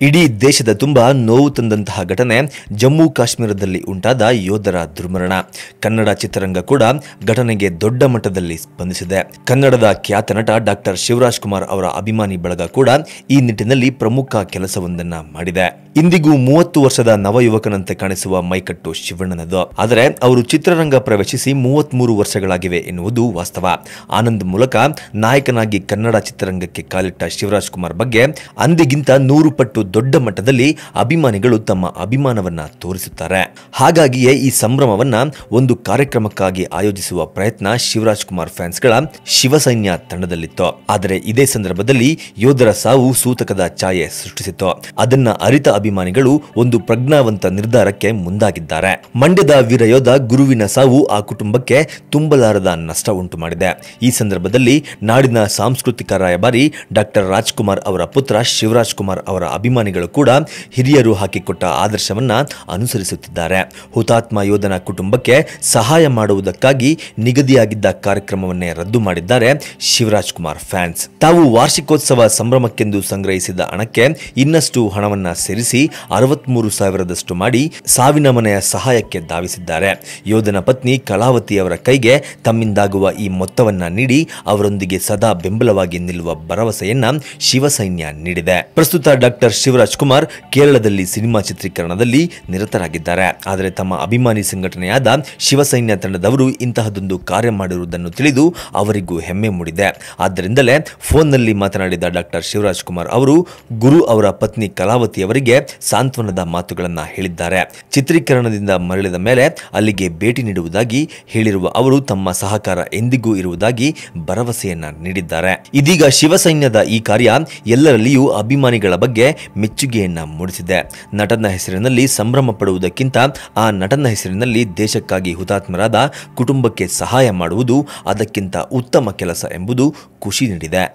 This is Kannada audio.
ಇಡೀ ದೇಶದ ತುಂಬ ನೋವು ತಂದಂತಹ ಘಟನೆ ಜಮ್ಮು ಕಾಶ್ಮೀರದಲ್ಲಿ ಉಂಟಾದ ಯೋಧರ ದುರ್ಮರಣ. ಕನ್ನಡ ಚಿತ್ರರಂಗ ಕೂಡ ಘಟನೆಗೆ ದೊಡ್ಡ ಮಟ್ಟದಲ್ಲಿ ಸ್ಪಂದಿಸಿದೆ. ಕನ್ನಡದ ಖ್ಯಾತ ನಟ ಡಾಕ್ಟರ್ ಶಿವರಾಜ್ ಕುಮಾರ್ ಅವರ ಅಭಿಮಾನಿ ಬಳಗ ಕೂಡ ಈ ನಿಟ್ಟಿನಲ್ಲಿ ಪ್ರಮುಖ ಕೆಲಸವೊಂದನ್ನ ಮಾಡಿದೆ. ಇಂದಿಗೂ ಮೂವತ್ತು ವರ್ಷದ ನವಯುವಕನಂತೆ ಕಾಣಿಸುವ ಮೈಕಟ್ಟು ಶಿವಣ್ಣನದು. ಆದರೆ ಅವರು ಚಿತ್ರರಂಗ ಪ್ರವೇಶಿಸಿ ಮೂವತ್ಮೂರು ವರ್ಷಗಳಾಗಿವೆ ಎನ್ನುವುದು ವಾಸ್ತವ. ಆನಂದ್ ಮೂಲಕ ನಾಯಕನಾಗಿ ಕನ್ನಡ ಚಿತ್ರರಂಗಕ್ಕೆ ಕಾಲಿಟ್ಟ ಶಿವರಾಜ್ ಕುಮಾರ್ ಬಗ್ಗೆ ಅಂದಿಗಿಂತ ನೂರು ಪಟ್ಟು ದೊಡ್ಡ ಮಟ್ಟದಲ್ಲಿ ಅಭಿಮಾನಿಗಳು ತಮ್ಮ ಅಭಿಮಾನವನ್ನ ತೋರಿಸುತ್ತಾರೆ. ಹಾಗಾಗಿಯೇ ಈ ಸಂಭ್ರಮವನ್ನ ಒಂದು ಕಾರ್ಯಕ್ರಮಕ್ಕಾಗಿ ಆಯೋಜಿಸುವ ಪ್ರಯತ್ನ ಶಿವರಾಜ್ ಕುಮಾರ್ ಫ್ಯಾನ್ಸ್ಗಳ ಶಿವಸೈನ್ಯ ತಂಡದಲ್ಲಿತ್ತು. ಆದರೆ ಇದೇ ಸಂದರ್ಭದಲ್ಲಿ ಯೋಧರ ಸಾವು ಸೂತಕದ ಛಾಯೆ ಸೃಷ್ಟಿಸಿತ್ತು. ಅದನ್ನ ಅರಿತ ಅಭಿಮಾನಿಗಳು ಒಂದು ಪ್ರಜ್ಞಾವಂತ ನಿರ್ಧಾರಕ್ಕೆ ಮುಂದಾಗಿದ್ದಾರೆ. ಮಂಡ್ಯದ ವೀರಯೋಧ ಗುರುವಿನ ಸಾವು ಆ ಕುಟುಂಬಕ್ಕೆ ತುಂಬಲಾರದ ನಷ್ಟ ಉಂಟು ಮಾಡಿದೆ. ಈ ಸಂದರ್ಭದಲ್ಲಿ ನಾಡಿನ ಸಾಂಸ್ಕೃತಿಕ ರಾಯಭಾರಿ ಡಾಕ್ಟರ್ ರಾಜ್ಕುಮಾರ್ ಅವರ ಪುತ್ರ ಶಿವರಾಜ್ ಕುಮಾರ್ ಅವರ ಅಭಿಮಾನಿಗಳು ಕೂಡ ಹಿರಿಯರು ಹಾಕಿಕೊಟ್ಟ ಆದರ್ಶವನ್ನ ಅನುಸರಿಸುತ್ತಿದ್ದಾರೆ. ಹುತಾತ್ಮ ಯೋಧನ ಕುಟುಂಬಕ್ಕೆ ಸಹಾಯ ಮಾಡುವುದಕ್ಕಾಗಿ ನಿಗದಿಯಾಗಿದ್ದ ಕಾರ್ಯಕ್ರಮವನ್ನೇ ರದ್ದು ಮಾಡಿದ್ದಾರೆ ಶಿವರಾಜ್ ಕುಮಾರ್ ಫ್ಯಾನ್ಸ್. ತಾವು ವಾರ್ಷಿಕೋತ್ಸವ ಸಂಭ್ರಮಕ್ಕೆಂದು ಸಂಗ್ರಹಿಸಿದ ಹಣಕ್ಕೆ ಇನ್ನಷ್ಟು ಹಣವನ್ನ ಸೇರಿಸಿ ಅರವತ್ಮೂರು ಸಾವಿರದಷ್ಟು ಮಾಡಿ ಸಾವಿನ ಮನೆಯ ಸಹಾಯಕ್ಕೆ ಧಾವಿಸಿದ್ದಾರೆ. ಯೋಧನ ಪತ್ನಿ ಕಲಾವತಿ ಅವರ ಕೈಗೆ ತಮ್ಮಿಂದಾಗುವ ಈ ಮೊತ್ತವನ್ನ ನೀಡಿ ಅವರೊಂದಿಗೆ ಸದಾ ಬೆಂಬಲವಾಗಿ ನಿಲ್ಲುವ ಭರವಸೆಯನ್ನ ಶಿವಸೈನ್ಯ ನೀಡಿದೆ. ಪ್ರಸ್ತುತ ಡಾಕ್ಟರ್ ಶಿವರಾಜ್ ಕುಮಾರ್ ಕೇರಳದಲ್ಲಿ ಸಿನಿಮಾ ಚಿತ್ರೀಕರಣದಲ್ಲಿ ನಿರತರಾಗಿದ್ದಾರೆ. ಆದರೆ ತಮ್ಮ ಅಭಿಮಾನಿ ಸಂಘಟನೆಯಾದ ಶಿವಸೈನ್ಯ ತಂಡದವರು ಇಂತಹದೊಂದು ಕಾರ್ಯ ಮಾಡಿರುವುದನ್ನು ತಿಳಿದು ಅವರಿಗೂ ಹೆಮ್ಮೆ ಮೂಡಿದೆ. ಆದ್ದರಿಂದಲೇ ಫೋನ್ನಲ್ಲಿ ಮಾತನಾಡಿದ ಡಾಕ್ಟರ್ ಶಿವರಾಜ್ ಕುಮಾರ್ ಅವರು, ಗುರು ಅವರ ಪತ್ನಿ ಕಲಾವತಿ ಅವರಿಗೆ ಸಾಂತ್ವನದ ಮಾತುಗಳನ್ನು ಹೇಳಿದ್ದಾರೆ. ಚಿತ್ರೀಕರಣದಿಂದ ಮರಳಿದ ಮೇಲೆ ಅಲ್ಲಿಗೆ ಭೇಟಿ ನೀಡುವುದಾಗಿ ಹೇಳಿರುವ ಅವರು, ತಮ್ಮ ಸಹಕಾರ ಎಂದಿಗೂ ಇರುವುದಾಗಿ ಭರವಸೆಯನ್ನ ನೀಡಿದ್ದಾರೆ. ಇದೀಗ ಶಿವಸೈನ್ಯದ ಈ ಕಾರ್ಯ ಎಲ್ಲರಲ್ಲಿಯೂ ಅಭಿಮಾನಿಗಳ ಬಗ್ಗೆ ಮೆಚ್ಚುಗೆಯನ್ನ ಮೂಡಿಸಿದೆ. ನಟನ ಹೆಸರಿನಲ್ಲಿ ಸಂಭ್ರಮ ಪಡುವುದಕ್ಕಿಂತ ಆ ನಟನ ಹೆಸರಿನಲ್ಲಿ ದೇಶಕ್ಕಾಗಿ ಹುತಾತ್ಮರಾದ ಕುಟುಂಬಕ್ಕೆ ಸಹಾಯ ಮಾಡುವುದು ಅದಕ್ಕಿಂತ ಉತ್ತಮ ಕೆಲಸ ಎಂಬುದು ಖುಷಿ ನೀಡಿದೆ.